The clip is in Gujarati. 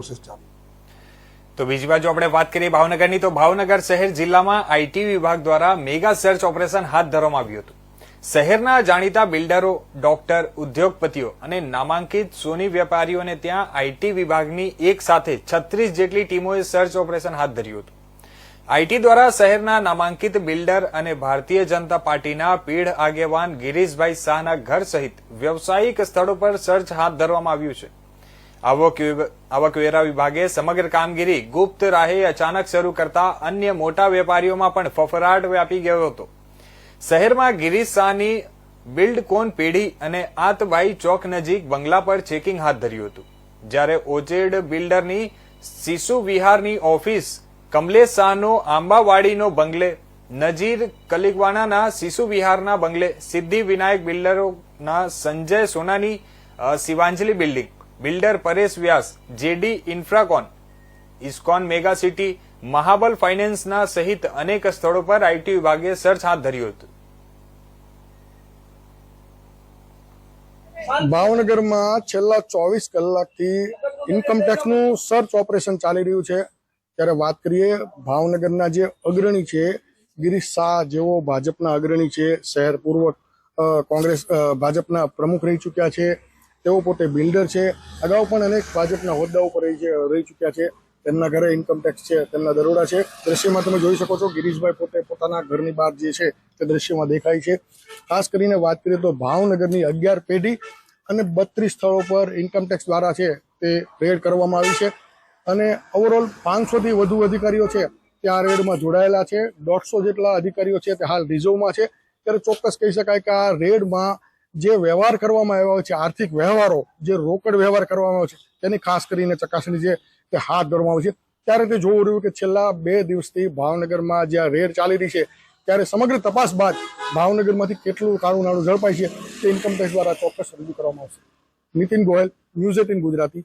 પ્રોસેસ ચાલુ. તો બીજી બાજુ આપણે વાત કરીએ ભાવનગરની, તો ભાવનગર શહેર જિલ્લામાં આઈટી વિભાગ દ્વારા મેગા સર્ચ ઓપરેશન હાથ ધરવામાં આવ્યું હતું. શહેરના જાણીતા બિલ્ડરો, ડોક્ટર, ઉદ્યોગપતિઓ અને નામાંકિત સોની વેપારીઓને ત્યાં આઈટી વિભાગની એક સાથે છત્રીસ જેટલી ટીમોએ સર્ચ ઓપરેશન હાથ ધર્યું હતું. આઈટી દ્વારા શહેરના નામાંકિત બિલ્ડર અને ભારતીય જનતા પાર્ટીના પીઢ આગેવાન ગિરીશભાઈ શાહના ઘર સહિત વ્યવસાયિક સ્થળો પર સર્ચ હાથ ધરવામાં આવ્યું છે. આવકવેરા વિભાગે સમગ્ર કામગીરી ગુપ્ત રાહે અચાનક શરૂ કરતા અન્ય મોટા વેપારીઓમાં પણ ફફડાટ વ્યાપી ગયો હતો. શહેરમાં ગિરીશ શાહની બિલ્ડકોન પેઢી અને આતભાઈ ચોક નજીક બંગલા પર ચેકિંગ હાથ ધર્યું હતું. જ્યારે ઓજેડ બિલ્ડરની શિશુ વિહારની ઓફિસ કમલેશ શાહનો આંબાવાડીનો બંગલે, નજીર કલિગવાણાના શિશુ વિહારના બંગલે સિદ્ધિ વિનાયક બિલ્ડરોના સંજય સોનાની Shivanjali Shivanjali building builder Paresh Vyas, JD Infracon, Iscon mega city, Mahabal ફાઇનાન્સના સહિત અનેક સ્થળો પર આઈટી વિભાગે સર્ચ હાથ ધર્યું હતું. ભાવનગરમાં છેલ્લા ચોવીસ કલાકથી ઇન્કમટેક્સનું સર્ચ ઓપરેશન ચાલી રહ્યું છે. ત્યારે વાત કરીએ, ભાવનગરના જે અગ્રણી છે, ગિરીશ શાહ જેઓ ભાજપના અગ્રણી છે, શહેર પૂર્વ કોંગ્રેસ ભાજપના પ્રમુખ રહી ચૂક્યા છે. તેઓ પોતે બિલ્ડર છે. અગાઉ પણ અનેક ભાજપના હોદ્દાઓ પર રહી ચૂક્યા છે. તેમના ઘરે ઇન્કમટેક્સ છે, તેમના દરોડા છે. દ્રશ્યમાં તમે જોઈ શકો છો, ગિરીશભાઈ પોતે પોતાના ઘરની બહાર જે છે તે દ્રશ્યમાં દેખાય છે. ખાસ કરીને વાત કરીએ તો ભાવનગરની અગિયાર પેઢી અને બત્રીસ સ્થળો પર ઇન્કમટેક્સ દ્વારા છે તે રેડ કરવામાં આવી છે. અને ઓવરઓલ પાંચસોથી વધુ અધિકારીઓ છે ત્યાં રેડમાં જોડાયેલા છે. દોઢસો જેટલા અધિકારીઓ છે તે હાલ રિઝર્વમાં છે. ત્યારે ચોક્કસ કહી શકાય કે આ રેડમાં જે વ્યવહાર કરવામાં આવ્યો છે, આર્થિક વ્યવહારો, જે રોકડ વ્યવહાર કરવામાં આવ્યો છે, તેની ખાસ કરીને ચકાસણી છે તે હાથ ધરવામાં આવી છે. ત્યારે તે જોવું રહ્યું કે છેલ્લા બે દિવસથી ભાવનગરમાં જ્યાં રેડ ચાલી રહી છે, ત્યારે સમગ્ર તપાસ બાદ ભાવનગરમાંથી કેટલું કાળું નાણું ઝડપાય છે, તે ઇન્કમટેક્સ દ્વારા ચોક્કસ રજૂ કરવામાં આવશે. Nitin Goyal, news eighteen Gujarati.